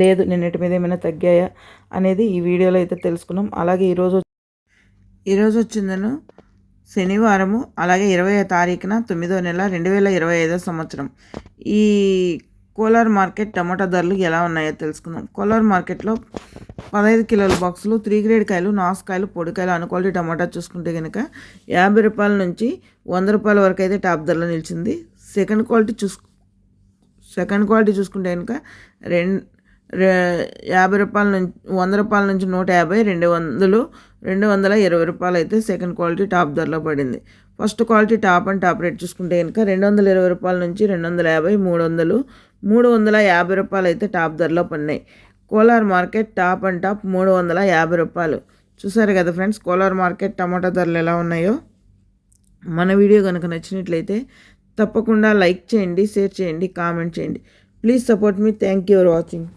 లేదు నిన్నటి మీద ఏమైనా తగ్గాయా అనేది ఈ వీడియోలో అయితే తెలుసుకున్నాం. అలాగే ఈరోజు ఈరోజు వచ్చిందను శనివారము అలాగే ఇరవై తారీఖున తొమ్మిదో నెల రెండు వేల ఇరవై ఐదో సంవత్సరం. ఈ కోలార్ మార్కెట్ టమాటా ధరలు ఎలా ఉన్నాయో తెలుసుకుందాం. కోలార్ మార్కెట్లో పదహైదు కిలోల బాక్సులు త్రీ గ్రేడ్ కాయలు నాసుకాయలు పొడికాయలు అనుక్వాలిటీ టమాటా చూసుకుంటే కనుక యాభై రూపాయల నుంచి వంద రూపాయల వరకు అయితే టాప్ ధరలో నిలిచింది. సెకండ్ క్వాలిటీ చూసు సెకండ్ క్వాలిటీ చూసుకుంటే కనుక రెండు యాభై రూపాయల నుంచి వంద రూపాయల నుంచి నూట యాభై రెండు వందలు రెండు వందల ఇరవై రూపాయలు అయితే సెకండ్ క్వాలిటీ టాప్ ధరలో పడింది. First quality top and top rate చూసుకుంటే కనుక రెండు వందల ఇరవై రూపాయల నుంచి రెండు వందల యాభై మూడు వందలు మూడు వందల యాభై రూపాయలు అయితే టాప్ ధరలో పడినాయి. Kolar market top and top మూడు వందల యాభై రూపాయలు. చూసారు కదా ఫ్రెండ్స్ కోలార్ మార్కెట్ టమాటా ధరలు ఎలా ఉన్నాయో? మన వీడియో కనుక నచ్చినట్లయితే తప్పకుండా లైక్ చేయండి షేర్ చేయండి కామెంట్ చేయండి. Please support me thank you for watching